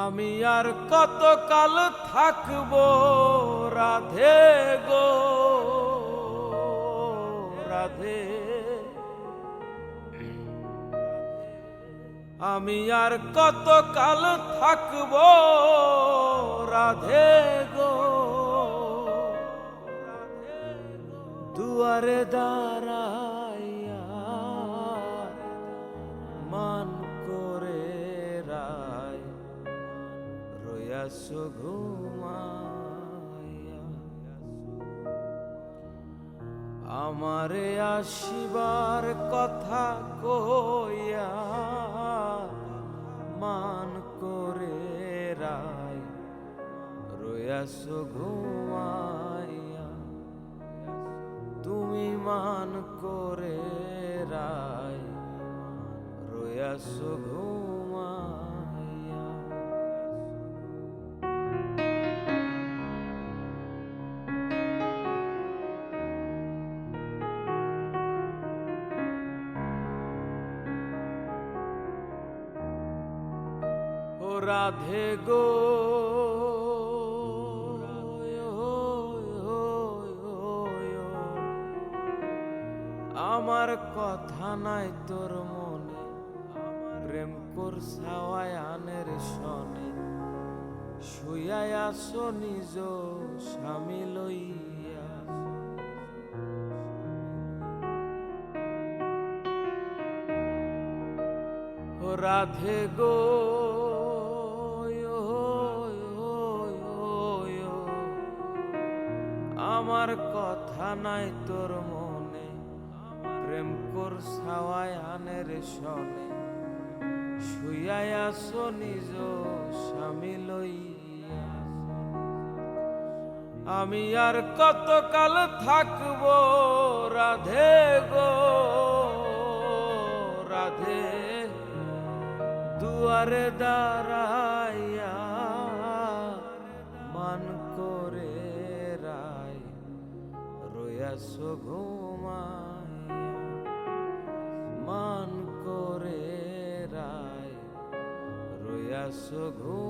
আমি আর কত কাল থাকব রাধে গো, রাধে। আমি আর কত কাল থাকব রাধে গো দুয়ারে দাঁড়াইয়া রয়াস আমারে আসিবার কথা কইয়া মান করে রায়। রয়াস ঘুমাইয়া তুমি মান করে রায়। রয়াস ঘুমাইয়া রাধে গো। আমার কথা নাই তোর মনে, প্রেম করছাওয়ায় আনের সনে। শুয়াই আসো নিজ স্বামী লইয়া। ও রাধে গো। আমার কথা নাই তোর মনে। প্রেম কর করছাওয়ায় আনের সনে শুয়ায় আসো নিজ স্বামী লইয়া। আমি আর কতকাল থাকব রাধে গো, রাধে। দুয়ারে দাঁড়াইয়া মান করে রয়াস ঘুমাইয়া মান করে রায় রয়াস ঘুমাইয়া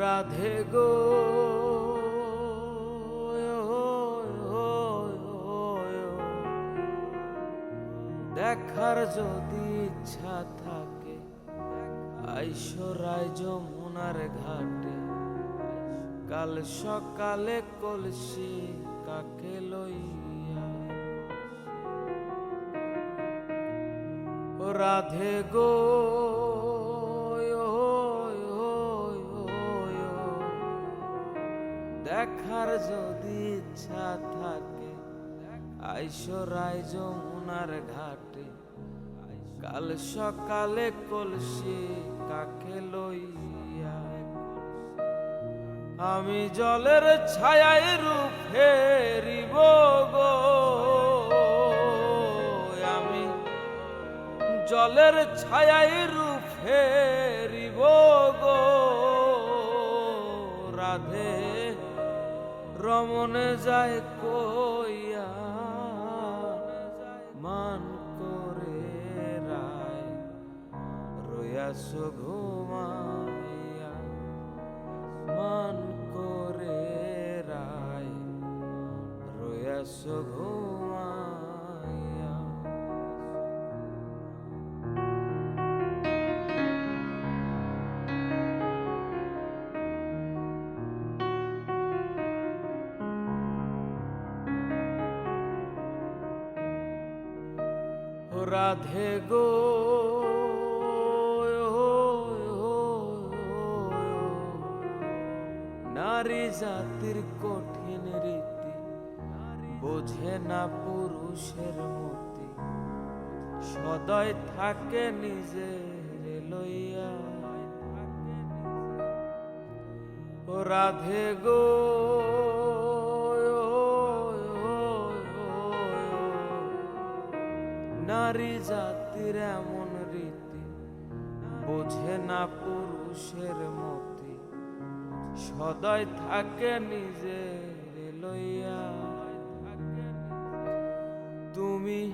রাধে গো, দেখার যদি ইচ্ছা থাকে আইসরায় যমুনার ঘাটে। কাল সকালে কলসি কাকে লইয়া রাধে গো দেখার যদি ইচ্ছা থাকে আইসরায় যমুনার ঘাটে। কাল সকালে কলসি কাকে লইয়া আমি জলের ছায়ায় রূপ ফেরিব গো। আমি জলের ছায়ায় রূপ ফেরিব গো। রাধে রমনে যায় কইয়া মান করে রায় রয়াস ঘুমাইয়া মান করে রায় রয়াস ঘুমাইয়া। রাধে গো নারী জাতির কঠিন রীতি, বোঝে না পুরুষের মতি। সদয় থাকে নিজের লইয়া। ও রাধে গো নারী জাত জাতির এমন রীতি, বোঝে না পুরুষের মতি। সদয় থাকে নিজের লইয়া। তুমি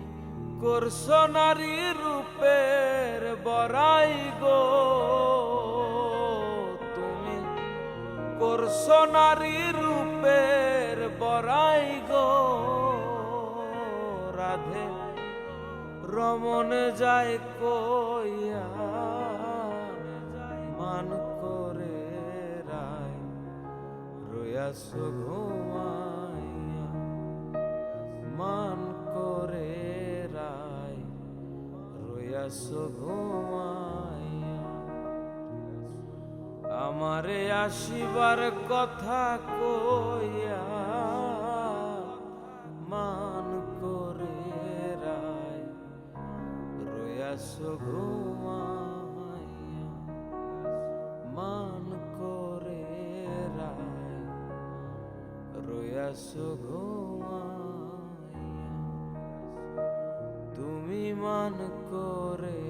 করছ নারী রূপের বড়াই গো। তুমি করছ নারী রূপের বড়াই গো। রাধে রমন যায় কইয়া মান করে রায় রয়াস ঘুমাইয়া। মান করে রায় রয়াস ঘুমাইয়া। আমারে আসিবার কথা কইয়া রয়াস ঘুমাইয়া মান করে রায় রয়াস ঘুমাইয়া তুমি মান করে